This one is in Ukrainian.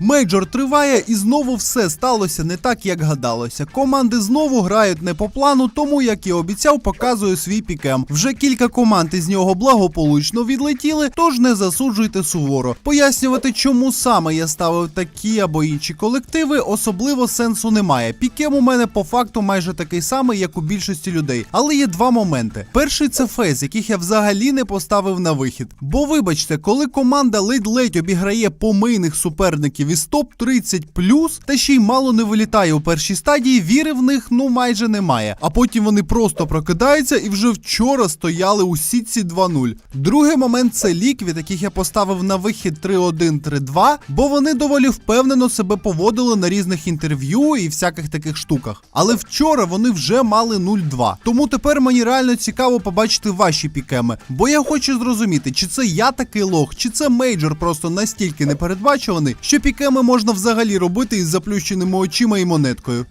Мейджор триває і знову все сталося не так, як гадалося. Команди знову грають не по плану, тому як і обіцяв, показую свій пікем. Вже кілька команд із нього благополучно відлетіли, тож не засуджуйте суворо. Пояснювати, чому саме я ставив такі або інші колективи, особливо сенсу немає. Пікем у мене по факту майже такий самий, як у більшості людей. Але є два моменти. Перший це фейс, яких я взагалі не поставив на вихід. Бо вибачте, коли команда ледь-ледь обіграє помийних суперників із топ 30 та ще й мало не вилітає у першій стадії, віри в них ну майже немає. А потім вони просто прокидаються і вже вчора стояли у сітці 2-0. Другий момент це ліквід, яких я поставив на вихід 3-1-3-2, бо вони доволі впевнено себе поводили на різних інтерв'ю і всяких таких штуках. Але вчора вони вже мали 0-2. Тому тепер мені реально цікаво побачити ваші пікеми. Бо я хочу зрозуміти, чи це я такий лох, чи це мейджор просто настільки непередбачуваний, що пікеми можна взагалі робити із заплющеними очима і монеткою.